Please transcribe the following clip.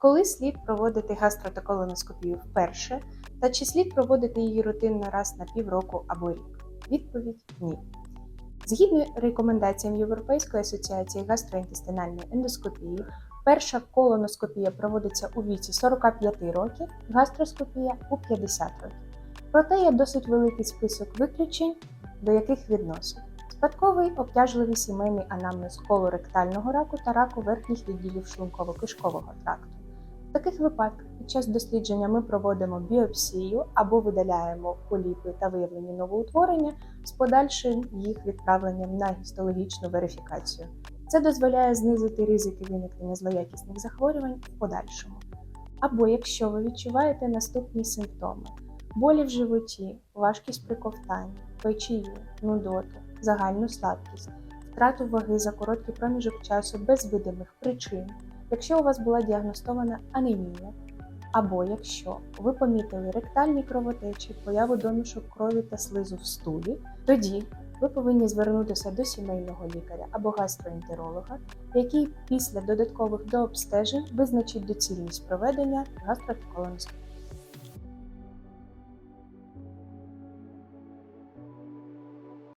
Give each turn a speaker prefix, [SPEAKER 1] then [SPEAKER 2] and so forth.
[SPEAKER 1] Коли слід проводити гастротоколоноскопію вперше, та чи слід проводити її рутинно раз на півроку або рік? Відповідь ні. Згідно рекомендаціям Європейської асоціації гастроінтестинальної ендоскопії, перша колоноскопія проводиться у віці 45 років, гастроскопія у 50 років. Проте є досить великий список виключень, до яких відносять спадковий обтяжливий сімейний анамнез колоректального раку та раку верхніх відділів шлунково-кишкового тракту. В таких випадках під час дослідження ми проводимо біопсію або видаляємо поліпи та виявлені новоутворення з подальшим їх відправленням на гістологічну верифікацію. Це дозволяє знизити ризики виникнення злоякісних захворювань в подальшому. Або якщо ви відчуваєте наступні симптоми: болі в животі, важкість при ковтанні, печію, нудоту, загальну слабкість, втрату ваги за короткий проміжок часу без видимих причин, якщо у вас була діагностована анемія, або якщо ви помітили ректальні кровотечі, появу домішок крові та слизу в стулі, тоді ви повинні звернутися до сімейного лікаря або гастроентеролога, який після додаткових дообстежень визначить доцільність проведення гастроколоноскопії.